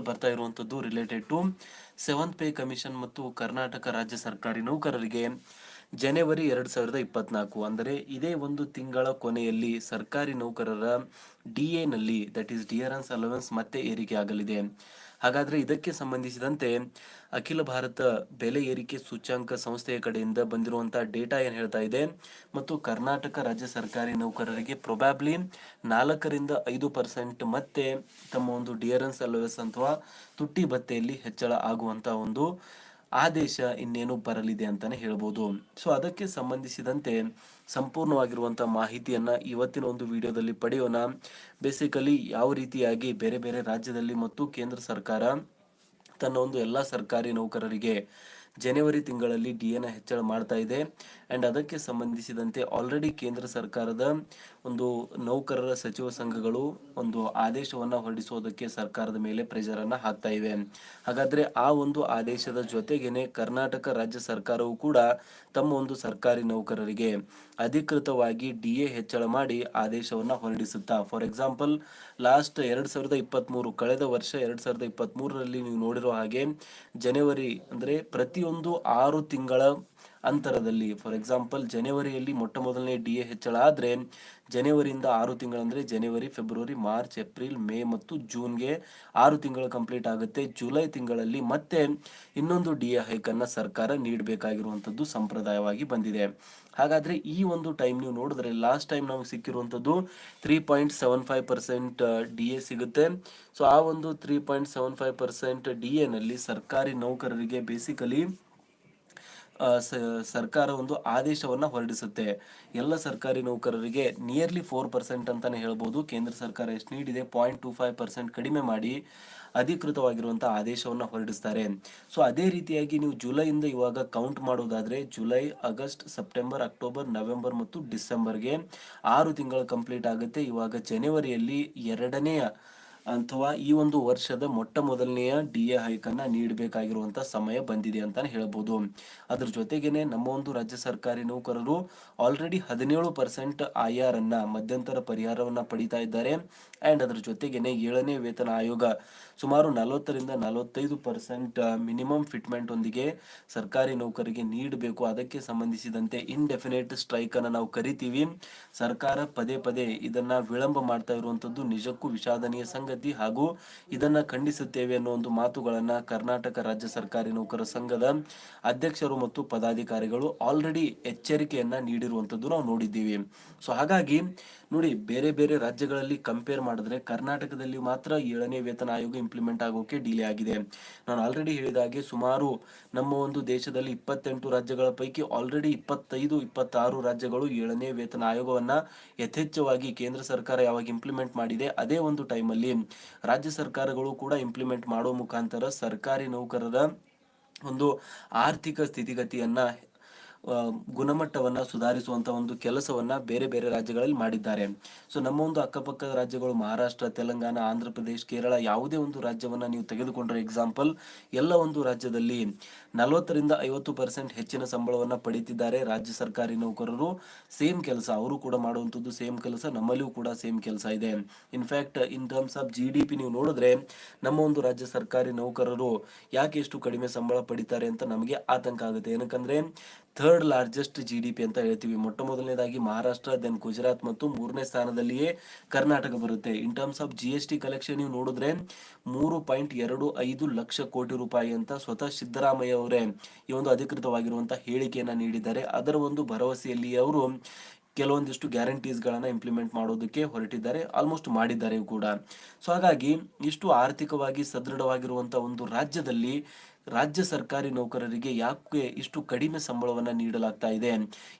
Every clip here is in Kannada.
ಬರ್ತಾ ಇರುವಂತದ್ದು related to seventh pay commission ಮತ್ತು ಕರ್ನಾಟಕ ರಾಜ್ಯ ಸರ್ಕಾರಿ ನೌಕರರಿಗೆ ಜನವರಿ ಎರಡ್ ಸಾವಿರದ ಇಪ್ಪತ್ನಾಲ್ಕು. ಅಂದರೆ ಇದೇ ಒಂದು ತಿಂಗಳ ಕೊನೆಯಲ್ಲಿ ಸರ್ಕಾರಿ ನೌಕರರ ಡಿ ನಲ್ಲಿ ದಟ್ ಈಸ್ ಡಿಯರೆನ್ಸ್ ಅಲವೆನ್ಸ್ ಮತ್ತೆ ಏರಿಕೆ ಆಗಲಿದೆ. ಹಾಗಾದ್ರೆ ಇದಕ್ಕೆ ಸಂಬಂಧಿಸಿದಂತೆ ಅಖಿಲ ಭಾರತ ಬೆಲೆ ಏರಿಕೆ ಸೂಚ್ಯಾಂಕ ಸಂಸ್ಥೆಯ ಕಡೆಯಿಂದ ಬಂದಿರುವಂತಹ ಡೇಟಾ ಏನು ಹೇಳ್ತಾ ಇದೆ? ಮತ್ತು ಕರ್ನಾಟಕ ರಾಜ್ಯ ಸರ್ಕಾರಿ ನೌಕರರಿಗೆ ಪ್ರೊಬ್ಯಾಬ್ಲಿ ನಾಲ್ಕರಿಂದ ಐದು ಪರ್ಸೆಂಟ್ ಮತ್ತೆ ತಮ್ಮ ಒಂದು ಡಿಯರೆನ್ಸ್ ಅಲವೆನ್ಸ್ ಅಥವಾ ತುಟ್ಟಿ ಭತ್ತೆಯಲ್ಲಿ ಹೆಚ್ಚಳ ಆಗುವಂತ ಒಂದು ಆದೇಶ ಇನ್ನೇನು ಬರಲಿದೆ ಅಂತಾನೆ ಹೇಳ್ಬೋದು. ಸೊ ಅದಕ್ಕೆ ಸಂಬಂಧಿಸಿದಂತೆ ಸಂಪೂರ್ಣವಾಗಿರುವಂಥ ಮಾಹಿತಿಯನ್ನು ಇವತ್ತಿನ ಒಂದು ವಿಡಿಯೋದಲ್ಲಿ ಪಡೆಯೋಣ. ಬೇಸಿಕಲಿ ಯಾವ ರೀತಿಯಾಗಿ ಬೇರೆ ಬೇರೆ ರಾಜ್ಯದಲ್ಲಿ ಮತ್ತು ಕೇಂದ್ರ ಸರ್ಕಾರ ತನ್ನ ಒಂದು ಎಲ್ಲ ಸರ್ಕಾರಿ ನೌಕರರಿಗೆ ಜನವರಿ ತಿಂಗಳಲ್ಲಿ ಡಿ ಎನ ಹೆಚ್ಚಳ ಮಾಡ್ತಾ ಇದೆ. ಅಂಡ್ ಅದಕ್ಕೆ ಸಂಬಂಧಿಸಿದಂತೆ ಆಲ್ರೆಡಿ ಕೇಂದ್ರ ಸರ್ಕಾರದ ಒಂದು ನೌಕರರ ಸಚಿವ ಸಂಘಗಳು ಒಂದು ಆದೇಶವನ್ನು ಹೊರಡಿಸೋದಕ್ಕೆ ಸರ್ಕಾರದ ಮೇಲೆ ಪ್ರೆಷರ್ ಅನ್ನ ಹಾಕ್ತಾ ಇವೆ. ಹಾಗಾದರೆ ಆ ಒಂದು ಆದೇಶದ ಜೊತೆಗೇನೆ ಕರ್ನಾಟಕ ರಾಜ್ಯ ಸರ್ಕಾರವು ಕೂಡ ತಮ್ಮ ಒಂದು ಸರ್ಕಾರಿ ನೌಕರರಿಗೆ ಅಧಿಕೃತವಾಗಿ ಡಿ ಎ ಹೆಚ್ಚಳ ಮಾಡಿ ಆದೇಶವನ್ನು ಹೊರಡಿಸುತ್ತಾ. ಫಾರ್ ಎಕ್ಸಾಂಪಲ್ ಲಾಸ್ಟ್ ಎರಡು ಸಾವಿರದ ಇಪ್ಪತ್ತ್ಮೂರು ಕಳೆದ ವರ್ಷ ಎರಡು ಸಾವಿರದ ಇಪ್ಪತ್ತ್ಮೂರರಲ್ಲಿ ನೀವು ನೋಡಿರೋ ಹಾಗೆ ಜನವರಿ ಅಂದರೆ ಪ್ರತಿಯೊಂದು ಆರು ತಿಂಗಳ ಅಂತರದಲ್ಲಿ ಫಾರ್ ಎಕ್ಸಾಂಪಲ್ ಜನವರಿಯಲ್ಲಿ ಮೊಟ್ಟ ಮೊದಲನೇ ಡಿ ಎ ಹೆಚ್ಚಳ ಆದರೆ, ಜನವರಿಯಿಂದ ಆರು ತಿಂಗಳಂದರೆ ಜನವರಿ ಫೆಬ್ರವರಿ ಮಾರ್ಚ್ ಏಪ್ರಿಲ್ ಮೇ ಮತ್ತು ಜೂನ್ಗೆ ಆರು ತಿಂಗಳು ಕಂಪ್ಲೀಟ್ ಆಗುತ್ತೆ. ಜುಲೈ ತಿಂಗಳಲ್ಲಿ ಮತ್ತೆ ಇನ್ನೊಂದು ಡಿ ಎ ಹೈಕನ್ನು ಸರ್ಕಾರ ನೀಡಬೇಕಾಗಿರುವಂಥದ್ದು ಸಂಪ್ರದಾಯವಾಗಿ ಬಂದಿದೆ. ಹಾಗಾದರೆ ಈ ಒಂದು ಟೈಮ್ ನೀವು ನೋಡಿದ್ರೆ ಲಾಸ್ಟ್ ಟೈಮ್ ನಮಗೆ ಸಿಕ್ಕಿರುವಂಥದ್ದು three point seven five percent D A ಸಿಗುತ್ತೆ. ಸೊ ಆ ಒಂದು three point seven five percent D ಎನಲ್ಲಿ ನಲ್ಲಿ ಸರ್ಕಾರಿ ನೌಕರರಿಗೆ ಬೇಸಿಕಲಿ ಸರ್ಕಾರ ಒಂದು ಆದೇಶವನ್ನು ಹೊರಡಿಸುತ್ತೆ. ಎಲ್ಲ ಸರ್ಕಾರಿ ನೌಕರರಿಗೆ ನಿಯರ್ಲಿ ಫೋರ್ ಪರ್ಸೆಂಟ್ ಅಂತಲೇ ಹೇಳ್ಬೋದು. ಕೇಂದ್ರ ಸರ್ಕಾರ ಎಷ್ಟು ನೀಡಿದೆ? ಪಾಯಿಂಟ್ ಟು ಫೈವ್ ಪರ್ಸೆಂಟ್ ಕಡಿಮೆ ಮಾಡಿ ಅಧಿಕೃತವಾಗಿರುವಂಥ ಆದೇಶವನ್ನು ಹೊರಡಿಸ್ತಾರೆ. ಸೊ ಅದೇ ರೀತಿಯಾಗಿ ನೀವು ಜುಲೈಯಿಂದ ಇವಾಗ ಕೌಂಟ್ ಮಾಡೋದಾದ್ರೆ July, August, September, October, November ಮತ್ತು ಡಿಸೆಂಬರ್ಗೆ ಆರು ತಿಂಗಳು ಕಂಪ್ಲೀಟ್ ಆಗುತ್ತೆ. ಇವಾಗ ಜನವರಿಯಲ್ಲಿ ಎರಡನೆಯ ಅಥವಾ ಈ ಒಂದು ವರ್ಷದ ಮೊಟ್ಟ ಮೊದಲನೆಯ ಡಿ ಎ ಹೈಕ್ ಅನ್ನ ಸಮಯ ಬಂದಿದೆ ಅಂತಾನೆ ಹೇಳ್ಬೋದು. ಅದ್ರ ಜೊತೆಗೇನೆ ನಮ್ಮ ಒಂದು ರಾಜ್ಯ ಸರ್ಕಾರಿ ನೌಕರರು ಆಲ್ರೆಡಿ ಹದಿನೇಳು ಪರ್ಸೆಂಟ್ ಐ ಆರ್ ಅನ್ನ ಮಧ್ಯಂತರ ಪರಿಹಾರವನ್ನ ಪಡಿತಾ ಇದ್ದಾರೆ. ಅಂಡ್ ಅದರ ಜೊತೆಗೇನೆ ಏಳನೇ ವೇತನ ಆಯೋಗ ಸುಮಾರು ನಲವತ್ತರಿಂದ ನಲವತ್ತೈದು ಪರ್ಸೆಂಟ್ ಮಿನಿಮಮ್ ಫಿಟ್ಮೆಂಟ್ ಒಂದಿಗೆ ಸರ್ಕಾರಿ ನೌಕರಿಗೆ ನೀಡಬೇಕು. ಅದಕ್ಕೆ ಸಂಬಂಧಿಸಿದಂತೆ ಇನ್ಡೆಫಿನೇಟ್ ಸ್ಟ್ರೈಕ್ ಅನ್ನ ನಾವು ಕರಿತೀವಿ. ಸರ್ಕಾರ ಪದೇ ಪದೇ ಇದನ್ನ ವಿಳಂಬ ಮಾಡ್ತಾ ಇರುವಂಥದ್ದು ನಿಜಕ್ಕೂ ವಿಷಾದನೀಯ ಸಂಗತಿ. ಹಾಗೂ ಇದನ್ನ ಖಂಡಿಸುತ್ತೇವೆ ಅನ್ನೋ ಒಂದು ಮಾತುಗಳನ್ನು ಕರ್ನಾಟಕ ರಾಜ್ಯ ಸರ್ಕಾರಿ ನೌಕರ ಸಂಘದ ಅಧ್ಯಕ್ಷರು ಮತ್ತು ಪದಾಧಿಕಾರಿಗಳು ಆಲ್ರೆಡಿ ಎಚ್ಚರಿಕೆಯನ್ನು ನೀಡಿರುವಂತದ್ದು ನಾವು ನೋಡಿದ್ದೀವಿ. ಸೊ ಹಾಗಾಗಿ ನೋಡಿ, ಬೇರೆ ಬೇರೆ ರಾಜ್ಯಗಳಲ್ಲಿ ಕಂಪೇರ್ ಮಾಡಿದ್ರೆ ಕರ್ನಾಟಕದಲ್ಲಿ ಮಾತ್ರ ಏಳನೇ ವೇತನ ಆಯೋಗ ಇಂಪ್ಲಿಮೆಂಟ್ ಆಗೋಕೆ ಡಿಲೇ ಆಗಿದೆ. ನಾನು ಆಲ್ರೆಡಿ ಹೇಳಿದ ಹಾಗೆ ಸುಮಾರು ನಮ್ಮ ಒಂದು ದೇಶದಲ್ಲಿ ಇಪ್ಪತ್ತೆಂಟು ರಾಜ್ಯಗಳ ಪೈಕಿ ಆಲ್ರೆಡಿ ಇಪ್ಪತ್ತೈದು, ಇಪ್ಪತ್ತಾರು ರಾಜ್ಯಗಳು ಏಳನೇ ವೇತನ ಆಯೋಗವನ್ನ ಯಥೇಚ್ಛವಾಗಿ ಕೇಂದ್ರ ಸರ್ಕಾರ ಯಾವಾಗ ಇಂಪ್ಲಿಮೆಂಟ್ ಮಾಡಿದೆ, ಅದೇ ಒಂದು ಟೈಮಲ್ಲಿ ರಾಜ್ಯ ಸರ್ಕಾರಗಳು ಕೂಡ ಇಂಪ್ಲಿಮೆಂಟ್ ಮಾಡೋ ಮುಖಾಂತರ ಸರ್ಕಾರಿ ನೌಕರರ ಒಂದು ಆರ್ಥಿಕ ಸ್ಥಿತಿಗತಿಯನ್ನ ಗುಣಮಟ್ಟವನ್ನ ಸುಧಾರಿಸುವಂತ ಒಂದು ಕೆಲಸವನ್ನ ಬೇರೆ ಬೇರೆ ರಾಜ್ಯಗಳಲ್ಲಿ ಮಾಡಿದ್ದಾರೆ. ಸೊ ನಮ್ಮ ಒಂದು ಅಕ್ಕಪಕ್ಕದ ರಾಜ್ಯಗಳು ಮಹಾರಾಷ್ಟ್ರ, ತೆಲಂಗಾಣ, ಆಂಧ್ರ ಪ್ರದೇಶ್, ಕೇರಳ ಯಾವುದೇ ಒಂದು ರಾಜ್ಯವನ್ನ ನೀವು ತೆಗೆದುಕೊಂಡ್ರೆ ಎಕ್ಸಾಂಪಲ್ ಎಲ್ಲ ಒಂದು ರಾಜ್ಯದಲ್ಲಿ ನಲವತ್ತರಿಂದ ಐವತ್ತು ಪರ್ಸೆಂಟ್ ಹೆಚ್ಚಿನ ಸಂಬಳವನ್ನ ಪಡೀತಿದ್ದಾರೆ ರಾಜ್ಯ ಸರ್ಕಾರಿ ನೌಕರರು. ಸೇಮ್ ಕೆಲಸ, ಅವರು ಕೂಡ ಮಾಡುವಂಥದ್ದು ಸೇಮ್ ಕೆಲಸ, ನಮ್ಮಲ್ಲಿಯೂ ಕೂಡ ಸೇಮ್ ಕೆಲಸ ಇದೆ. In fact in terms of G D P ನೀವು ನೋಡಿದ್ರೆ, ನಮ್ಮ ಒಂದು ರಾಜ್ಯ ಸರ್ಕಾರಿ ನೌಕರರು ಯಾಕೆ ಎಷ್ಟು ಕಡಿಮೆ ಸಂಬಳ ಪಡಿತಾರೆ ಅಂತ ನಮಗೆ ಆತಂಕ ಆಗುತ್ತೆ. ಏನಕ್ಕಂದ್ರೆ third largest G D P ಅಂತ ಹೇಳ್ತೀವಿ. ಮೊಟ್ಟ ಮೊದಲನೇದಾಗಿ ಮಹಾರಾಷ್ಟ್ರ ದೆನ್ ಗುಜರಾತ್ ಮತ್ತು ಮೂರನೇ ಸ್ಥಾನದಲ್ಲಿಯೇ ಕರ್ನಾಟಕ ಬರುತ್ತೆ. In terms of G S T collection ನೀವು ನೋಡಿದ್ರೆ ಮೂರು ಪಾಯಿಂಟ್ ಎರಡು ಐದು ಲಕ್ಷ ಕೋಟಿ ರೂಪಾಯಿ ಅಂತ ಸ್ವತಃ ಸಿದ್ದರಾಮಯ್ಯ ಅವರೇ ಈ ಒಂದು ಅಧಿಕೃತವಾಗಿರುವಂತಹ ಹೇಳಿಕೆಯನ್ನ ನೀಡಿದ್ದಾರೆ. ಅದರ ಒಂದು ಭರವಸೆಯಲ್ಲಿ ಅವರು ಕೆಲವೊಂದಿಷ್ಟು ಗ್ಯಾರಂಟೀಸ್ಗಳನ್ನು ಇಂಪ್ಲಿಮೆಂಟ್ ಮಾಡೋದಕ್ಕೆ ಹೊರಟಿದ್ದಾರೆ ಆಲ್ಮೋಸ್ಟ್ ಮಾಡಿದ್ದಾರೆ ಕೂಡ. ಸೊ ಹಾಗಾಗಿ ಇಷ್ಟು ಆರ್ಥಿಕವಾಗಿ ಸದೃಢವಾಗಿರುವಂಥ ಒಂದು ರಾಜ್ಯದಲ್ಲಿ ರಾಜ್ಯ ಸರ್ಕಾರಿ ನೌಕರರಿಗೆ ಯಾಕೆ ಇಷ್ಟು ಕಡಿಮೆ ಸಂಬಳವನ್ನು ನೀಡಲಾಗ್ತಾ ಇದೆ?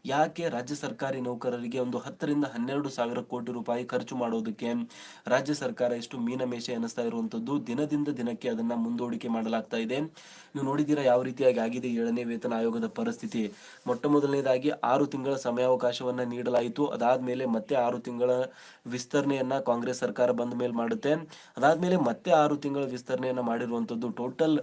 ಯಾಕೆ ರಾಜ್ಯ ಸರ್ಕಾರಿ ನೌಕರರಿಗೆ ಒಂದು ಹತ್ತರಿಂದ ಹನ್ನೆರಡು ಸಾವಿರ ಕೋಟಿ ರೂಪಾಯಿ ಖರ್ಚು ಮಾಡೋದಕ್ಕೆ ರಾಜ್ಯ ಸರ್ಕಾರ ಇಷ್ಟು ಮೀನಮೇಷ ಎನಿಸ್ತಾ ಇರುವಂತದ್ದು ದಿನದಿಂದ ದಿನಕ್ಕೆ ಅದನ್ನ ಮುಂದೂಡಿಕೆ ಮಾಡಲಾಗ್ತಾ ಇದೆ. ನೀವು ನೋಡಿದ್ದೀರಾ ಯಾವ ರೀತಿಯಾಗಿ ಆಗಿದೆ ಏಳನೇ ವೇತನ ಆಯೋಗದ ಪರಿಸ್ಥಿತಿ? ಮೊಟ್ಟ ಮೊದಲನೇದಾಗಿ ಆರು ತಿಂಗಳ ಸಮಯಾವಕಾಶವನ್ನ ನೀಡಲಾಯಿತು. ಅದಾದ ಮೇಲೆ ಮತ್ತೆ ಆರು ತಿಂಗಳ ವಿಸ್ತರಣೆಯನ್ನ ಕಾಂಗ್ರೆಸ್ ಸರ್ಕಾರ ಬಂದ ಮೇಲೆ ಮಾಡುತ್ತೆ. ಅದಾದ ಮೇಲೆ ಮತ್ತೆ ಆರು ತಿಂಗಳ ವಿಸ್ತರಣೆಯನ್ನ ಮಾಡಿರುವಂತದ್ದು ಟೋಟಲ್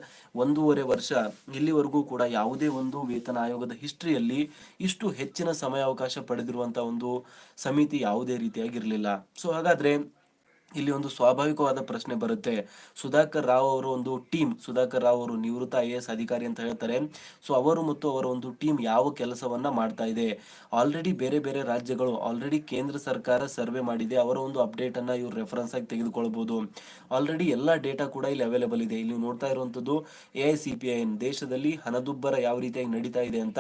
ಒಂದೂವರೆ ವರ್ಷ ಇಲ್ಲಿವರೆಗೂ ಕೂಡ ಯಾವುದೇ ಒಂದು ವೇತನ ಆಯೋಗದ ಹಿಸ್ಟ್ರಿಯಲ್ಲಿ ಇಷ್ಟು ಹೆಚ್ಚಿನ ಸಮಯಾವಕಾಶ ಪಡೆದಿರುವಂತಹ ಒಂದು ಸಮಿತಿ ಯಾವುದೇ ರೀತಿಯಾಗಿರಲಿಲ್ಲ. ಸೊ ಹಾಗಾದ್ರೆ ಇಲ್ಲಿ ಒಂದು ಸ್ವಾಭಾವಿಕವಾದ ಪ್ರಶ್ನೆ ಬರುತ್ತೆ. ಸುಧಾಕರ್ ರಾವ್ ಅವರು ಒಂದು ಟೀಮ್. ಸುಧಾಕರ್ ರಾವ್ ಅವರು ನಿವೃತ್ತ ಐ ಎಸ್ ಅಧಿಕಾರಿ ಅಂತ ಹೇಳ್ತಾರೆ. ಸೊ ಅವರು ಮತ್ತು ಅವರ ಒಂದು ಟೀಮ್ ಯಾವ ಕೆಲಸವನ್ನ ಮಾಡ್ತಾ ಇದೆ? ಆಲ್ರೆಡಿ ಬೇರೆ ಬೇರೆ ರಾಜ್ಯಗಳು ಆಲ್ರೆಡಿ ಕೇಂದ್ರ ಸರ್ಕಾರ ಸರ್ವೆ ಮಾಡಿದೆ. ಅವರ ಒಂದು ಅಪ್ಡೇಟ್ ಅನ್ನ ಇವ್ರು ರೆಫರೆನ್ಸ್ ಆಗಿ ತೆಗೆದುಕೊಳ್ಬಹುದು ಆಲ್ರೆಡಿ ಎಲ್ಲ ಡೇಟಾ ಕೂಡ ಇಲ್ಲಿ ಅವೈಲೇಬಲ್ ಇದೆ. ಇಲ್ಲಿ ನೋಡ್ತಾ ಇರುವಂತದ್ದು A I C P I N ದೇಶದಲ್ಲಿ ಹಣದುಬ್ಬರ ಯಾವ ರೀತಿಯಾಗಿ ನಡೀತಾ ಇದೆ ಅಂತ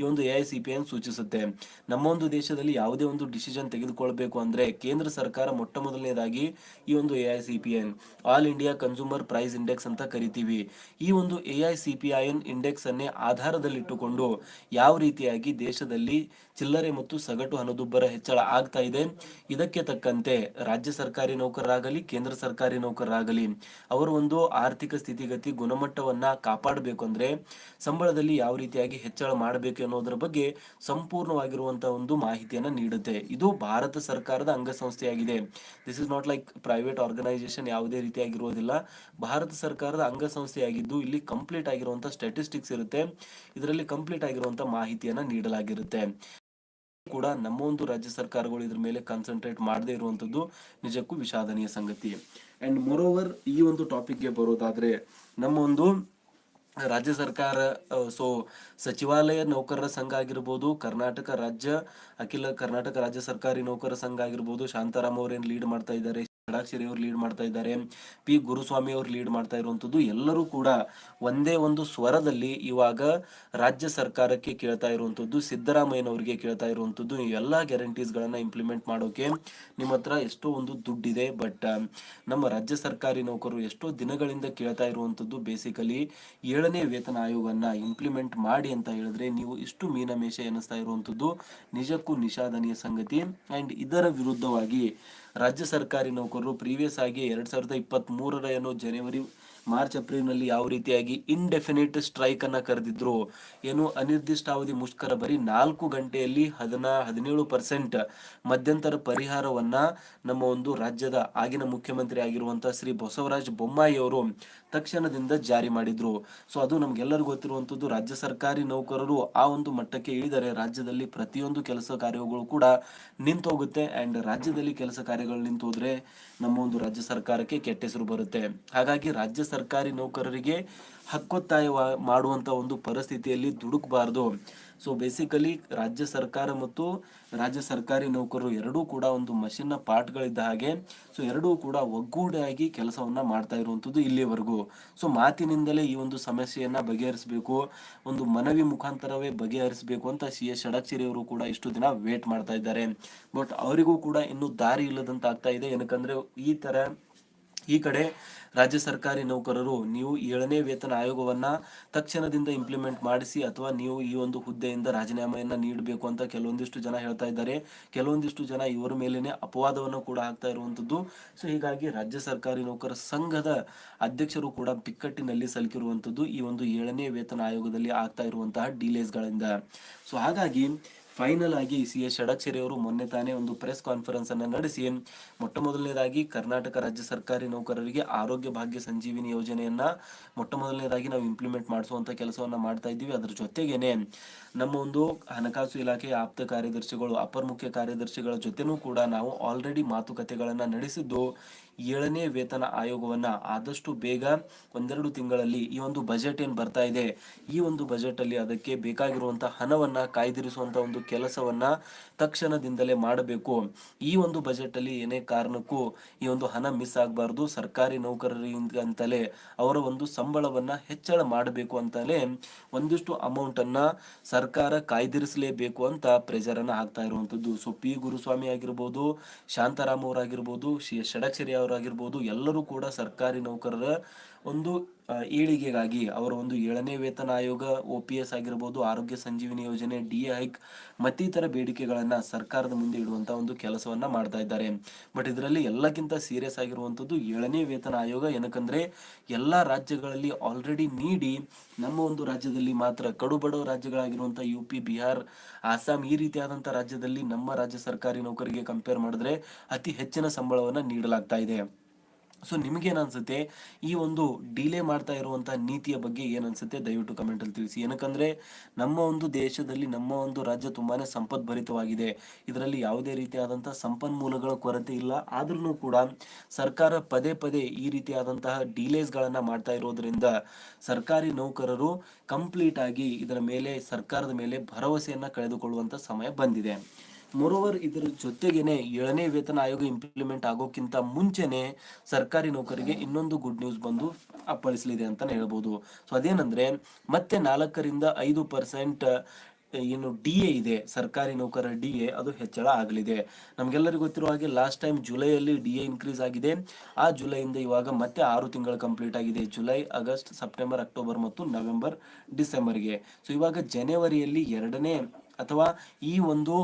ಈ ಒಂದು ಎ ಐ ಸಿ ಪಿ ಸೂಚಿಸುತ್ತೆ. ನಮ್ಮ ಒಂದು ದೇಶದಲ್ಲಿ ಯಾವುದೇ ಒಂದು ಡಿಸಿಷನ್ ತೆಗೆದುಕೊಳ್ಬೇಕು ಅಂದ್ರೆ ಕೇಂದ್ರ ಸರ್ಕಾರ ಮೊಟ್ಟ ಮೊದಲನೇದಾಗಿ ಈ ಒಂದು A I C P N all India consumer price index ಅಂತ ಕರಿತೀವಿ. ಈ ಒಂದು A I C P I index ಅನ್ನೇ ಆಧಾರದಲ್ಲಿಟ್ಟುಕೊಂಡು ಯಾವ ರೀತಿಯಾಗಿ ದೇಶದಲ್ಲಿ ಚಿಲ್ಲರೆ ಮತ್ತು ಸಗಟು ಹಣದುಬ್ಬರ ಹೆಚ್ಚಳ ಆಗ್ತಾ ಇದೆ. ಇದಕ್ಕೆ ತಕ್ಕಂತೆ ರಾಜ್ಯ ಸರ್ಕಾರಿ ನೌಕರರಾಗಲಿ, ಕೇಂದ್ರ ಸರ್ಕಾರಿ ನೌಕರರಾಗಲಿ ಅವರ ಒಂದು ಆರ್ಥಿಕ ಸ್ಥಿತಿಗತಿ ಗುಣಮಟ್ಟವನ್ನ ಕಾಪಾಡಬೇಕು ಅಂದ್ರೆ ಸಂಬಳದಲ್ಲಿ ಯಾವ ರೀತಿಯಾಗಿ ಹೆಚ್ಚಳ ಮಾಡಬೇಕು ಅನ್ನೋದರ ಬಗ್ಗೆ ಸಂಪೂರ್ಣವಾಗಿರುವಂತಹ ಒಂದು ಮಾಹಿತಿಯನ್ನ ನೀಡುತ್ತೆ. ಇದು ಭಾರತ ಸರ್ಕಾರದ ಅಂಗಸಂಸ್ಥೆಯಾಗಿದೆ. This is not like private organisation ಯಾವುದೇ ರೀತಿಯಾಗಿರುವುದಿಲ್ಲ. ಭಾರತ ಸರ್ಕಾರದ ಅಂಗಸಂಸ್ಥೆಯಾಗಿದ್ದು ಇಲ್ಲಿ ಕಂಪ್ಲೀಟ್ ಆಗಿರುವಂತಹ ಸ್ಟ್ಯಾಟಿಸ್ಟಿಕ್ಸ್ ಇರುತ್ತೆ. ಇದರಲ್ಲಿ ಕಂಪ್ಲೀಟ್ ಆಗಿರುವಂತಹ ಮಾಹಿತಿಯನ್ನ ನೀಡಲಾಗಿರುತ್ತೆ. ಕೂಡ ನಮ್ಮ ಒಂದು ರಾಜ್ಯ ಸರ್ಕಾರಗಳು ಇದ್ರ ಮೇಲೆ ಕಾನ್ಸಂಟ್ರೇಟ್ ಮಾಡದೇ ಇರುವಂಥದ್ದು ನಿಜಕ್ಕೂ ವಿಷಾದನೀಯ ಸಂಗತಿ. ಅಂಡ್ ಮೋರೋವರ್ ಈ ಒಂದು ಟಾಪಿಕ್ಗೆ ಬರೋದಾದ್ರೆ ನಮ್ಮ ಒಂದು ರಾಜ್ಯ ಸರ್ಕಾರ ಸೊ ಸಚಿವಾಲಯ ನೌಕರರ ಸಂಘ ಆಗಿರ್ಬೋದು, ಕರ್ನಾಟಕ ರಾಜ್ಯ, ಅಖಿಲ ಕರ್ನಾಟಕ ರಾಜ್ಯ ಸರ್ಕಾರಿ ನೌಕರರ ಸಂಘ ಆಗಿರ್ಬೋದು, ಶಾಂತಾರಾಮ್ ಅವರೇನು ಲೀಡ್ ಮಾಡ್ತಾ ಇದ್ದಾರೆ ಷಡಾಕ್ಷರಿ ಅವರು ಲೀಡ್ ಮಾಡ್ತಾ ಇದ್ದಾರೆ, ಪಿ ಗುರುಸ್ವಾಮಿ ಅವರು ಲೀಡ್ ಮಾಡ್ತಾ ಇರುವಂಥದ್ದು, ಎಲ್ಲರೂ ಕೂಡ ಒಂದೇ ಒಂದು ಸ್ವರದಲ್ಲಿ ಇವಾಗ ರಾಜ್ಯ ಸರ್ಕಾರಕ್ಕೆ ಕೇಳ್ತಾ ಇರುವಂತದ್ದು ಸಿದ್ದರಾಮಯ್ಯನವರಿಗೆ ಕೇಳ್ತಾ ಇರುವಂತದ್ದು ಎಲ್ಲ ಎಲ್ಲಾ ಗ್ಯಾರಂಟೀಸ್ ಗಳನ್ನ ಇಂಪ್ಲಿಮೆಂಟ್ ಮಾಡೋಕೆ ನಿಮ್ಮ ಹತ್ರ ಎಷ್ಟೋ ಒಂದು ದುಡ್ಡಿದೆ ಬಟ್ ನಮ್ಮ ರಾಜ್ಯ ಸರ್ಕಾರಿ ನೌಕರರು ಎಷ್ಟೋ ದಿನಗಳಿಂದ ಕೇಳ್ತಾ ಇರುವಂತದ್ದು ಬೇಸಿಕಲಿ ಏಳನೇ ವೇತನ ಆಯೋಗವನ್ನ ಇಂಪ್ಲಿಮೆಂಟ್ ಮಾಡಿ ಅಂತ ಹೇಳಿದ್ರೆ ನೀವು ಇಷ್ಟು ಮೀನಮೇಷ ಎನಿಸ್ತಾ ಇರುವಂತದ್ದು ನಿಜಕ್ಕೂ ನಿಷಾದನೀಯ ಸಂಗತಿ. ಅಂಡ್ ಇದರ ವಿರುದ್ಧವಾಗಿ ರಾಜ್ಯ ಸರ್ಕಾರಿ ನೌಕರರು ಪ್ರೀವಿಯಸ್ ಆಗಿ ಎರಡು ಸಾವಿರದ ಇಪ್ಪತ್ತ್ ಮೂರರ ಏನೋ ಜನವರಿ ಮಾರ್ಚ್ ಏಪ್ರಿಲ್ನಲ್ಲಿ ಯಾವ ರೀತಿಯಾಗಿ ಇಂಡೆಫಿನಿಟ್ ಸ್ಟ್ರೈಕ್ ಅನ್ನ ಕರೆದಿದ್ರು? ಏನು ಅನಿರ್ದಿಷ್ಟಾವಧಿ ಮುಷ್ಕರ ಬರೀ ನಾಲ್ಕು ಗಂಟೆಯಲ್ಲಿ ಹದಿನ, ಹದಿನೇಳು ಪರ್ಸೆಂಟ್ ಮಧ್ಯಂತರ ಪರಿಹಾರವನ್ನ ನಮ್ಮ ಒಂದು ರಾಜ್ಯದ ಆಗಿನ ಮುಖ್ಯಮಂತ್ರಿ ಆಗಿರುವಂಥ ಶ್ರೀ ಬಸವರಾಜ ಬೊಮ್ಮಾಯಿ ಅವರು ತಕ್ಷಣದಿಂದ ಜಾರಿ ಮಾಡಿದ್ರು. ಸೊ ಅದು ನಮ್ಗೆಲ್ಲರಿಗೂ ಗೊತ್ತಿರುವಂತದ್ದು ರಾಜ್ಯ ಸರ್ಕಾರಿ ನೌಕರರು ಆ ಒಂದು ಮಟ್ಟಕ್ಕೆ ಇಳಿದರೆ ರಾಜ್ಯದಲ್ಲಿ ಪ್ರತಿಯೊಂದು ಕೆಲಸ ಕಾರ್ಯಗಳು ಕೂಡ ನಿಂತು ಹೋಗುತ್ತೆ ಅಂಡ್ ರಾಜ್ಯದಲ್ಲಿ ಕೆಲಸ ಕಾರ್ಯಗಳು ನಿಂತು ಹೋದ್ರೆ ನಮ್ಮ ಒಂದು ರಾಜ್ಯ ಸರ್ಕಾರಕ್ಕೆ ಕೆಟ್ಟ ಹೆಸರು ಬರುತ್ತೆ. ಹಾಗಾಗಿ ರಾಜ್ಯ ಸರ್ಕಾರಿ ನೌಕರರಿಗೆ ಹಕ್ಕೊತ್ತಾಯ ಮಾಡುವಂತ ಒಂದು ಪರಿಸ್ಥಿತಿಯಲ್ಲಿ ದುಡುಕಬಾರದು. ಸೊ ಬೇಸಿಕಲಿ ರಾಜ್ಯ ಸರ್ಕಾರ ಮತ್ತು ರಾಜ್ಯ ಸರ್ಕಾರಿ ನೌಕರರು ಎರಡೂ ಕೂಡ ಒಂದು ಮಷಿನ್ನ ಪಾರ್ಟ್ಗಳಿದ್ದ ಹಾಗೆ ಸೊ ಎರಡೂ ಕೂಡ ಒಗ್ಗೂಡಿಯಾಗಿ ಕೆಲಸವನ್ನ ಮಾಡ್ತಾ ಇರುವಂತದ್ದು ಇಲ್ಲಿವರೆಗೂ. ಸೊ ಮಾತಿನಿಂದಲೇ ಈ ಒಂದು ಸಮಸ್ಯೆಯನ್ನ ಬಗೆಹರಿಸಬೇಕು, ಒಂದು ಮನವಿ ಮುಖಾಂತರವೇ ಬಗೆಹರಿಸಬೇಕು ಅಂತ ಸಿ ಎಸ್ ಷಡಕ್ಷರಿ ಅವರು ಕೂಡ ಇಷ್ಟು ದಿನ ವೇಟ್ ಮಾಡ್ತಾ ಇದ್ದಾರೆ. ಬಟ್ ಅವರಿಗೂ ಕೂಡ ಇನ್ನೂ ದಾರಿ ಇಲ್ಲದಂತ ಆಗ್ತಾ ಇದೆ. ಏನಕ್ಕಂದ್ರೆ ಈ ತರ ಈ ಕಡೆ ರಾಜ್ಯ ಸರ್ಕಾರಿ ನೌಕರರು ನೀವು ಏಳನೇ ವೇತನ ಆಯೋಗವನ್ನ ತಕ್ಷಣದಿಂದ ಇಂಪ್ಲಿಮೆಂಟ್ ಮಾಡಿಸಿ ಅಥವಾ ನೀವು ಈ ಒಂದು ಹುದ್ದೆಯಿಂದ ರಾಜೀನಾಮೆಯನ್ನ ನೀಡಬೇಕು ಅಂತ ಕೆಲವೊಂದಿಷ್ಟು ಜನ ಹೇಳ್ತಾ ಇದ್ದಾರೆ. ಕೆಲವೊಂದಿಷ್ಟು ಜನ ಇವರ ಮೇಲೇನೆ ಅಪವಾದವನ್ನು ಕೂಡ ಆಗ್ತಾ ಇರುವಂತದ್ದು. ಸೊ ಹೀಗಾಗಿ ರಾಜ್ಯ ಸರ್ಕಾರಿ ನೌಕರ ಸಂಘದ ಅಧ್ಯಕ್ಷರು ಕೂಡ ಬಿಕ್ಕಟ್ಟಿನಲ್ಲಿ ಸಲ್ಕಿರುವಂಥದ್ದು ಈ ಒಂದು ಏಳನೇ ವೇತನ ಆಯೋಗದಲ್ಲಿ ಆಗ್ತಾ ಇರುವಂತಹ ಡಿಲೇಸ್ಗಳಿಂದ ಸೊ ಹಾಗಾಗಿ ಫೈನಲ್ ಆಗಿ ಸಿ ಎಸ್ ಷಡಕ್ಷರಿ ಅವರು ಮೊನ್ನೆ ತಾನೇ ಒಂದು ಪ್ರೆಸ್ ಕಾನ್ಫರೆನ್ಸ್ ಅನ್ನು ನಡೆಸಿ ಮೊಟ್ಟ ಮೊದಲನೇದಾಗಿ ಕರ್ನಾಟಕ ರಾಜ್ಯ ಸರ್ಕಾರಿ ನೌಕರರಿಗೆ ಆರೋಗ್ಯ ಭಾಗ್ಯ ಸಂಜೀವಿನಿ ಯೋಜನೆಯನ್ನ ಮೊಟ್ಟ ಮೊದಲನೇದಾಗಿ ನಾವು ಇಂಪ್ಲಿಮೆಂಟ್ ಮಾಡಿಸುವಂತ ಕೆಲಸವನ್ನ ಮಾಡ್ತಾ ಇದ್ದೀವಿ. ಅದರ ಜೊತೆಗೇನೆ ನಮ್ಮ ಒಂದು ಹಣಕಾಸು ಇಲಾಖೆಯ ಆಪ್ತ ಕಾರ್ಯದರ್ಶಿಗಳು, ಅಪರ ಮುಖ್ಯ ಕಾರ್ಯದರ್ಶಿಗಳ ಜೊತೆನೂ ಕೂಡ ನಾವು ಆಲ್ರೆಡಿ ಮಾತುಕತೆಗಳನ್ನ ನಡೆಸಿದ್ದು ಏಳನೇ ವೇತನ ಆಯೋಗವನ್ನ ಆದಷ್ಟು ಬೇಗ ಒಂದೆರಡು ತಿಂಗಳಲ್ಲಿ ಈ ಒಂದು ಬಜೆಟ್ ಏನ್ ಬರ್ತಾ ಇದೆ, ಈ ಒಂದು ಬಜೆಟ್ ಅಲ್ಲಿ ಅದಕ್ಕೆ ಬೇಕಾಗಿರುವಂತಹ ಹಣವನ್ನ ಕಾಯ್ದಿರಿಸುವಂತ ಒಂದು ಕೆಲಸವನ್ನ ತಕ್ಷಣದಿಂದಲೇ ಮಾಡಬೇಕು. ಈ ಒಂದು ಬಜೆಟ್ ಅಲ್ಲಿ ಏನೇ ಕಾರಣಕ್ಕೂ ಈ ಒಂದು ಹಣ ಮಿಸ್ ಆಗಬಾರ್ದು. ಸರ್ಕಾರಿ ನೌಕರರಿಗಂತಲೇ ಅವರ ಒಂದು ಸಂಬಳವನ್ನ ಹೆಚ್ಚಳ ಮಾಡಬೇಕು ಅಂತಲೇ ಒಂದಿಷ್ಟು ಅಮೌಂಟ್ ಅನ್ನ ಸರ್ಕಾರ ಕಾಯ್ದಿರಿಸಲೇಬೇಕು ಅಂತ ಪ್ರೆಜರ್ ಅನ್ನ ಹಾಕ್ತಾ ಇರುವಂತದ್ದು. ಸೊ ಪಿ ಗುರುಸ್ವಾಮಿ ಆಗಿರ್ಬೋದು, ಶಾಂತಾರಾಮ್ ಅವರಾಗಿರ್ಬೋದು, ಶ್ರೀ ಷಡಕ್ಷರಿ ಅವರಾಗಿರ್ಬೋದು ಎಲ್ಲರೂ ಕೂಡ ಸರ್ಕಾರಿ ನೌಕರರ ಒಂದು ಏಳಿಗೆಗಾಗಿ ಅವರ ಒಂದು ಏಳನೇ ವೇತನ ಆಯೋಗ, ಒ ಪಿ ಎಸ್ ಆಗಿರ್ಬೋದು, ಆರೋಗ್ಯ ಸಂಜೀವಿನಿ ಯೋಜನೆ, ಡಿ ಹೈಕ್ ಮತ್ತಿತರ ಬೇಡಿಕೆಗಳನ್ನು ಸರ್ಕಾರದ ಮುಂದೆ ಇಡುವಂಥ ಒಂದು ಕೆಲಸವನ್ನ ಮಾಡ್ತಾ ಇದ್ದಾರೆ. ಬಟ್ ಇದರಲ್ಲಿ ಎಲ್ಲಕ್ಕಿಂತ ಸೀರಿಯಸ್ ಆಗಿರುವಂಥದ್ದು ಏಳನೇ ವೇತನ ಆಯೋಗ. ಏನಕ್ಕಂದರೆ ಎಲ್ಲ ರಾಜ್ಯಗಳಲ್ಲಿ ಆಲ್ರೆಡಿ ನೀಡಿ ನಮ್ಮ ಒಂದು ರಾಜ್ಯದಲ್ಲಿ ಮಾತ್ರ ಕಡುಬಡೋ ರಾಜ್ಯಗಳಾಗಿರುವಂಥ ಯು ಪಿ, ಬಿಹಾರ್ ಆಸಾಂ ಈ ರೀತಿಯಾದಂಥ ರಾಜ್ಯದಲ್ಲಿ ನಮ್ಮ ರಾಜ್ಯ ಸರ್ಕಾರಿ ನೌಕರಿಗೆ ಕಂಪೇರ್ ಮಾಡಿದ್ರೆ ಅತಿ ಹೆಚ್ಚಿನ ಸಂಬಳವನ್ನು ನೀಡಲಾಗ್ತಾ ಇದೆ. ಸೊ ನಿಮಗೇನು ಅನ್ಸುತ್ತೆ? ಈ ಒಂದು ಡಿಲೇ ಮಾಡ್ತಾ ಇರುವಂತಹ ನೀತಿಯ ಬಗ್ಗೆ ಏನನ್ಸುತ್ತೆ ದಯವಿಟ್ಟು ಕಮೆಂಟಲ್ಲಿ ತಿಳಿಸಿ. ಏನಕ್ಕಂದ್ರೆ ನಮ್ಮ ಒಂದು ದೇಶದಲ್ಲಿ, ನಮ್ಮ ಒಂದು ರಾಜ್ಯ ತುಂಬಾನೇ ಸಂಪದ್ಭರಿತವಾಗಿದೆ ಇದರಲ್ಲಿ ಯಾವುದೇ ರೀತಿಯಾದಂತಹ ಸಂಪನ್ಮೂಲಗಳ ಕೊರತೆ ಇಲ್ಲ. ಆದ್ರೂ ಕೂಡ ಸರ್ಕಾರ ಪದೇ ಪದೇ ಈ ರೀತಿಯಾದಂತಹ ಡಿಲೇಸ್ ಗಳನ್ನ ಮಾಡ್ತಾ ಇರೋದ್ರಿಂದ ಸರ್ಕಾರಿ ನೌಕರರು ಕಂಪ್ಲೀಟ್ ಆಗಿ ಇದರ ಮೇಲೆ, ಸರ್ಕಾರದ ಮೇಲೆ ಭರವಸೆಯನ್ನ ಕಳೆದುಕೊಳ್ಳುವಂತ ಸಮಯ ಬಂದಿದೆ. ಮೊರೋವರ್ ಇದರ ಜೊತೆಗೇನೆ ಏಳನೇ ವೇತನ ಆಯೋಗ ಇಂಪ್ಲಿಮೆಂಟ್ ಆಗೋಕ್ಕಿಂತ ಮುಂಚೆನೆ ಸರ್ಕಾರಿ ನೌಕರಿಗೆ ಇನ್ನೊಂದು ಗುಡ್ ನ್ಯೂಸ್ ಬಂದು ಅಪ್ಪಳಿಸಲಿದೆ ಅಂತಾನೆ ಹೇಳ್ಬೋದು. ಸೊ ಅದೇನಂದ್ರೆ ಮತ್ತೆ ನಾಲ್ಕರಿಂದ ಐದು ಪರ್ಸೆಂಟ್ ಏನು ಡಿ ಎ ಇದೆ, ಸರ್ಕಾರಿ ನೌಕರರ ಡಿ ಎ ಅದು ಹೆಚ್ಚಳ ಆಗಲಿದೆ. ನಮಗೆಲ್ಲರಿಗೂ ಗೊತ್ತಿರುವ ಹಾಗೆ ಲಾಸ್ಟ್ ಟೈಮ್ ಜುಲೈಯಲ್ಲಿ ಡಿ ಎ ಇನ್ಕ್ರೀಸ್ ಆಗಿದೆ. ಆ ಜುಲೈಯಿಂದ ಇವಾಗ ಮತ್ತೆ ಆರು ತಿಂಗಳು ಕಂಪ್ಲೀಟ್ ಆಗಿದೆ. ಜುಲೈ, ಆಗಸ್ಟ್, ಸೆಪ್ಟೆಂಬರ್, ಅಕ್ಟೋಬರ್ ಮತ್ತು ನವೆಂಬರ್, ಡಿಸೆಂಬರ್ಗೆ. ಸೊ ಇವಾಗ ಜನವರಿಯಲ್ಲಿ ಎರಡನೇ ಅಥವಾ ಈ ಒಂದು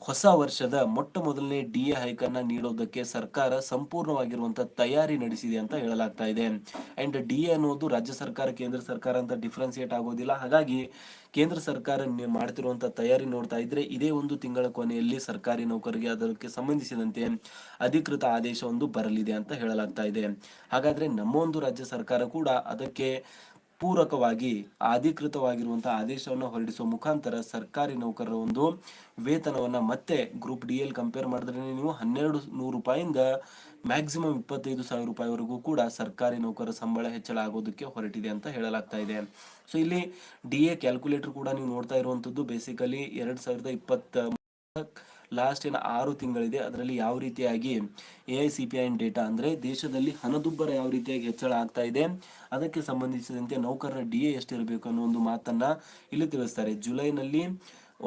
ಹೊಸ ವರ್ಷದ ಮೊಟ್ಟ ಮೊದಲನೇ ಡಿ ಎ ಹೈಕ್ ನೀಡೋದಕ್ಕೆ ಸರ್ಕಾರ ಸಂಪೂರ್ಣವಾಗಿರುವಂತಹ ತಯಾರಿ ನಡೆಸಿದೆ ಅಂತ ಹೇಳಲಾಗ್ತಾ ಇದೆ. ಅಂಡ್ ಡಿ ಎ ಅನ್ನೋದು ರಾಜ್ಯ ಸರ್ಕಾರ, ಕೇಂದ್ರ ಸರ್ಕಾರ ಅಂತ ಡಿಫ್ರೆನ್ಸಿಯೇಟ್ ಆಗೋದಿಲ್ಲ. ಹಾಗಾಗಿ ಕೇಂದ್ರ ಸರ್ಕಾರ ಮಾಡ್ತಿರುವಂತ ತಯಾರಿ ನೋಡ್ತಾ ಇದ್ರೆ ಇದೇ ಒಂದು ತಿಂಗಳ ಕೊನೆಯಲ್ಲಿ ಸರ್ಕಾರಿ ನೌಕರಿಗೆ ಅದಕ್ಕೆ ಸಂಬಂಧಿಸಿದಂತೆ ಅಧಿಕೃತ ಆದೇಶವೊಂದು ಬರಲಿದೆ ಅಂತ ಹೇಳಲಾಗ್ತಾ ಇದೆ. ಹಾಗಾದ್ರೆ ನಮ್ಮ ಒಂದು ರಾಜ್ಯ ಸರ್ಕಾರ ಕೂಡ ಅದಕ್ಕೆ ಪೂರಕವಾಗಿ ಅಧಿಕೃತವಾಗಿರುವಂತಹ ಆದೇಶವನ್ನು ಹೊರಡಿಸುವ ಮುಖಾಂತರ ಸರ್ಕಾರಿ ನೌಕರರ ಒಂದು ವೇತನವನ್ನ ಮತ್ತೆ ಗ್ರೂಪ್ ಡಿ ಎಲ್ ಕಂಪೇರ್ ಮಾಡಿದ್ರೆ ನೀವು ಹನ್ನೆರಡು ನೂರು ರೂಪಾಯಿಂದ ಮ್ಯಾಕ್ಸಿಮಮ್ ಇಪ್ಪತ್ತೈದು ಸಾವಿರ ರೂಪಾಯಿವರೆಗೂ ಕೂಡ ಸರ್ಕಾರಿ ನೌಕರರ ಸಂಬಳ ಹೆಚ್ಚಳ ಆಗೋದಕ್ಕೆ ಹೊರಟಿದೆ ಅಂತ ಹೇಳಲಾಗ್ತಾ ಇದೆ. ಸೊ ಇಲ್ಲಿ ಡಿ ಎ ಕ್ಯಾಲ್ಕುಲೇಟರ್ ಕೂಡ ನೀವು ನೋಡ್ತಾ ಇರುವಂತದ್ದು ಬೇಸಿಕಲಿ ಎರಡು ಸಾವಿರದ ಇಪ್ಪತ್ತ ಲಾಸ್ಟ್ ಏನು ಆರು ತಿಂಗಳಿದೆ, ಅದರಲ್ಲಿ ಯಾವ ರೀತಿಯಾಗಿ A I C P I data ಅಂದರೆ ದೇಶದಲ್ಲಿ ಹಣದುಬ್ಬರ ಯಾವ ರೀತಿಯಾಗಿ ಹೆಚ್ಚಳ ಆಗ್ತಾ ಇದೆ, ಅದಕ್ಕೆ ಸಂಬಂಧಿಸಿದಂತೆ ನೌಕರರ ಡಿ ಎ ಎಷ್ಟಿರಬೇಕು ಅನ್ನೋ ಒಂದು ಮಾತನ್ನು ಇಲ್ಲಿ ತಿಳಿಸ್ತಾರೆ. ಜುಲೈನಲ್ಲಿ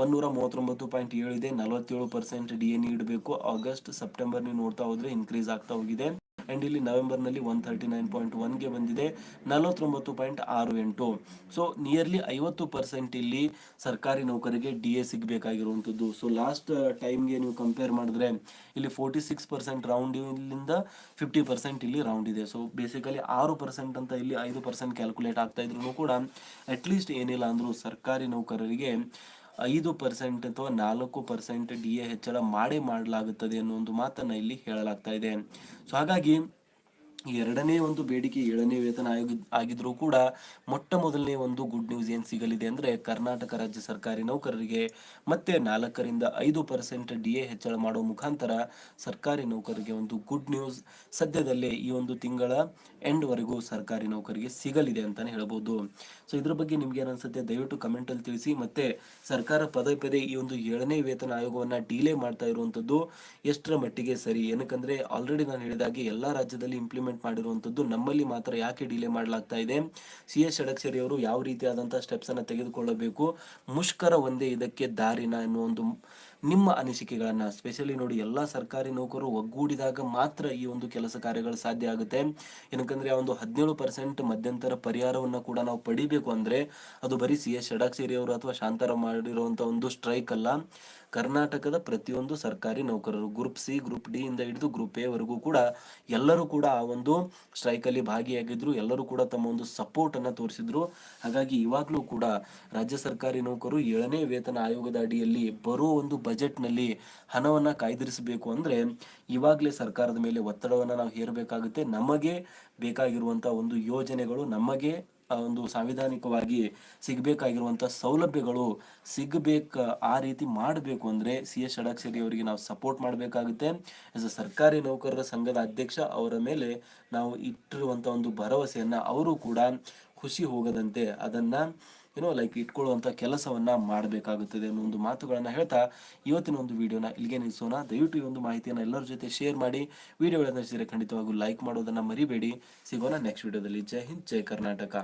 ಒಂದೂರ ಮೂವತ್ತೊಂಬತ್ತು ಪಾಯಿಂಟ್ ಏಳು ಇದೆ, ನಲವತ್ತೇಳು ಪರ್ಸೆಂಟ್ ಡಿ ಎ ನೀಡಬೇಕು. ಆಗಸ್ಟ್ ಸೆಪ್ಟೆಂಬರ್ ನೀವು ನೋಡ್ತಾ ಹೋದರೆ ಇನ್ಕ್ರೀಸ್ ಆಗ್ತಾ ಹೋಗಿದೆ. ಅಂಡ್ ಇಲ್ಲಿ ನವೆಂಬರ್ನಲ್ಲಿ ಒನ್ ತರ್ಟಿ ನೈನ್ ಪಾಯಿಂಟ್ ಒನ್ಗೆ ಬಂದಿದೆ. ನಲವತ್ತೊಂಬತ್ತು ಪಾಯಿಂಟ್ ಆರು ಎಂಟು. ಸೊ ನಿಯರ್ಲಿ ಐವತ್ತು ಪರ್ಸೆಂಟ್ ಇಲ್ಲಿ ಸರ್ಕಾರಿ ನೌಕರಿಗೆ ಡಿ ಎ ಸಿಗಬೇಕಾಗಿರುವಂಥದ್ದು. ಸೊ ಲಾಸ್ಟ್ ಟೈಮ್ಗೆ ನೀವು ಕಂಪೇರ್ ಮಾಡಿದ್ರೆ ಇಲ್ಲಿ ಫೋರ್ಟಿ ಸಿಕ್ಸ್ ಪರ್ಸೆಂಟ್ ರೌಂಡ್ ಇಲ್ಲಿಂದ ಫಿಫ್ಟಿ ಪರ್ಸೆಂಟ್ ಇಲ್ಲಿ ರೌಂಡ್ ಇದೆ. ಸೊ ಬೇಸಿಕಲಿ ಆರು ಪರ್ಸೆಂಟ್ ಅಂತ ಇಲ್ಲಿ ಐದು ಪರ್ಸೆಂಟ್ ಕ್ಯಾಲ್ಕುಲೇಟ್ ಆಗ್ತಾ ಇದ್ರು ಕೂಡ ಅಟ್ಲೀಸ್ಟ್ ಏನಿಲ್ಲ ಅಂದರೂ ಸರ್ಕಾರಿ ನೌಕರರಿಗೆ ಐದು ಪರ್ಸೆಂಟ್ ಅಥವಾ ನಾಲ್ಕು ಪರ್ಸೆಂಟ್ ಡಿ ಎ ಹೆಚ್ಚಳ ಮಾಡಿ ಮಾಡಲಾಗುತ್ತದೆ ಅನ್ನೋ ಒಂದು ಮಾತನ್ನ ಇಲ್ಲಿ ಹೇಳಲಾಗ್ತಾ ಇದೆ. ಸೊ ಹಾಗಾಗಿ ಎರಡನೇ ಒಂದು ಬೇಡಿಕೆ ಏಳನೇ ವೇತನ ಆಯೋಗ ಆಗಿದ್ರೂ ಕೂಡ ಮೊಟ್ಟ ಮೊದಲನೇ ಒಂದು ಗುಡ್ ನ್ಯೂಸ್ ಏನು ಸಿಗಲಿದೆ ಅಂದ್ರೆ ಕರ್ನಾಟಕ ರಾಜ್ಯ ಸರ್ಕಾರಿ ನೌಕರರಿಗೆ ಮತ್ತೆ ನಾಲ್ಕರಿಂದ ಐದು ಪರ್ಸೆಂಟ್ ಡಿ ಎ ಹೆಚ್ಚಳ ಮಾಡುವ ಮುಖಾಂತರ ಸರ್ಕಾರಿ ನೌಕರರಿಗೆ ಒಂದು ಗುಡ್ ನ್ಯೂಸ್ ಸದ್ಯದಲ್ಲೇ ಈ ಒಂದು ತಿಂಗಳ ಎಂಡ್ ವರೆಗೂ ಸರ್ಕಾರಿ ನೌಕರಿಗೆ ಸಿಗಲಿದೆ ಅಂತಾನೆ ಹೇಳ್ಬೋದು. ಸೊ ಇದ್ರ ಬಗ್ಗೆ ನಿಮ್ಗೆ ಏನನ್ಸುತ್ತೆ ಅನ್ಸುತ್ತೆ ದಯವಿಟ್ಟು ಕಮೆಂಟಲ್ಲಿ ತಿಳಿಸಿ. ಮತ್ತೆ ಸರ್ಕಾರ ಪದೇ ಪದೇ ಈ ಒಂದು ಏಳನೇ ವೇತನ ಆಯೋಗವನ್ನ ಡಿಲೇ ಮಾಡ್ತಾ ಇರುವಂಥದ್ದು ಎಷ್ಟರ ಮಟ್ಟಿಗೆ ಸರಿ? ಏನಕ್ಕಂದ್ರೆ ಆಲ್ರೆಡಿ ನಾನು ಹೇಳಿದಾಗೆ ಎಲ್ಲಾ ರಾಜ್ಯದಲ್ಲಿ ಇಂಪ್ಲಿಮೆಂಟ್ ಮಾಡಿರುವಂತದ್ದು ನಮ್ಮಲ್ಲಿ ಮಾತ್ರ ಯಾಕೆ ಡಿಲೇ ಮಾಡಲಾಗ್ತಾ ಇದೆ? ಸಿ ಎಸ್ ಷಡಕ್ಷರಿ ಅವರು ಯಾವ ರೀತಿಯಾದಂತಹ ಸ್ಟೆಪ್ಸ್ ಅನ್ನ ತೆಗೆದುಕೊಳ್ಳಬೇಕು? ಮುಷ್ಕರ ಒಂದೇ ಇದಕ್ಕೆ ದಾರಿನ ಎನ್ನುವ ಒಂದು ನಿಮ್ಮ ಅನಿಸಿಕೆಗಳನ್ನ ಸ್ಪೆಷಲಿ ನೋಡಿ ಎಲ್ಲಾ ಸರ್ಕಾರಿ ನೌಕರರು ಒಗ್ಗೂಡಿದಾಗ ಮಾತ್ರ ಈ ಒಂದು ಕೆಲಸ ಕಾರ್ಯಗಳು ಸಾಧ್ಯ ಆಗುತ್ತೆ. ಏನಕಂದ್ರೆ ಆ ಒಂದು ಹದಿನೇಳು ಪರ್ಸೆಂಟ್ ಮಧ್ಯಂತರ ಪರಿಹಾರವನ್ನ ಕೂಡ ನಾವು ಪಡಿಬೇಕು ಅಂದ್ರೆ ಅದು ಬರೀ ಸಿ ಎಸ್ ಷಡಾಕ್ಷೇರಿ ಅವರು ಅಥವಾ ಶಾಂತಾರಾಮ್ ಮಾಡಿರುವಂತಹ ಒಂದು ಸ್ಟ್ರೈಕ್ ಅಲ್ಲ. ಕರ್ನಾಟಕದ ಪ್ರತಿಯೊಂದು ಸರ್ಕಾರಿ ನೌಕರರು ಗ್ರೂಪ್ ಸಿ ಗ್ರೂಪ್ ಡಿ ಇಂದ ಹಿಡಿದು ಗ್ರೂಪ್ ಎ ವರೆಗೂ ಕೂಡ ಎಲ್ಲರೂ ಕೂಡ ಆ ಒಂದು ಸ್ಟ್ರೈಕ್ ಅಲ್ಲಿ ಭಾಗಿಯಾಗಿದ್ರು. ಎಲ್ಲರೂ ಕೂಡ ತಮ್ಮ ಒಂದು ಸಪೋರ್ಟ್ ಅನ್ನ ತೋರಿಸಿದ್ರು. ಹಾಗಾಗಿ ಇವಾಗ್ಲೂ ಕೂಡ ರಾಜ್ಯ ಸರ್ಕಾರಿ ನೌಕರರು ಏಳನೇ ವೇತನ ಆಯೋಗದ ಅಡಿಯಲ್ಲಿ ಬರೋ ಒಂದು ಬಜೆಟ್ನಲ್ಲಿ ಹಣವನ್ನ ಕಾಯ್ದಿರಿಸಬೇಕು ಅಂದ್ರೆ ಇವಾಗ್ಲೇ ಸರ್ಕಾರದ ಮೇಲೆ ಒತ್ತಡವನ್ನು ನಾವು ಹೇರಬೇಕಾಗುತ್ತೆ. ನಮಗೆ ಬೇಕಾಗಿರುವಂತ ಒಂದು ಯೋಜನೆಗಳು ನಮಗೆ ಒಂದು ಸಾಂವಿಧಾನಿಕವಾಗಿ ಸಿಗಬೇಕಾಗಿರುವಂಥ ಸೌಲಭ್ಯಗಳು ಸಿಗಬೇಕ, ಆ ರೀತಿ ಮಾಡಬೇಕು ಅಂದರೆ ಸಿ ಎಸ್ ಷಡಾಕ್ಷರಿ ಅವರಿಗೆ ನಾವು ಸಪೋರ್ಟ್ ಮಾಡಬೇಕಾಗುತ್ತೆ. ಎಸ್ ಅ ಸರ್ಕಾರಿ ನೌಕರರ ಸಂಘದ ಅಧ್ಯಕ್ಷ ಅವರ ಮೇಲೆ ನಾವು ಇಟ್ಟಿರುವಂಥ ಒಂದು ಭರವಸೆಯನ್ನು ಅವರು ಕೂಡ ಖುಷಿ ಹೋಗದಂತೆ ಅದನ್ನು ಏನೋ ಲೈಕ್ ಇಟ್ಕೊಳ್ಳುವಂಥ ಕೆಲಸವನ್ನು ಮಾಡಬೇಕಾಗುತ್ತದೆ ಅನ್ನೋ ಒಂದು ಮಾತುಗಳನ್ನು ಹೇಳ್ತಾ ಇವತ್ತಿನ ಒಂದು ವಿಡಿಯೋನ ಇಲ್ಲಿಗೆ ನಿಲ್ಲಿಸೋಣ. ದಯವಿಟ್ಟು ಈ ಒಂದು ಮಾಹಿತಿಯನ್ನು ಎಲ್ಲರ ಜೊತೆ ಶೇರ್ ಮಾಡಿ. ವಿಡಿಯೋಗಳನ್ನು ಖಂಡಿತವಾಗೂ ಲೈಕ್ ಮಾಡೋದನ್ನು ಮರಿಬೇಡಿ. ಸಿಗೋಣ ನೆಕ್ಸ್ಟ್ ವಿಡಿಯೋದಲ್ಲಿ. ಜೈ ಹಿಂದ್, ಜೈ ಕರ್ನಾಟಕ.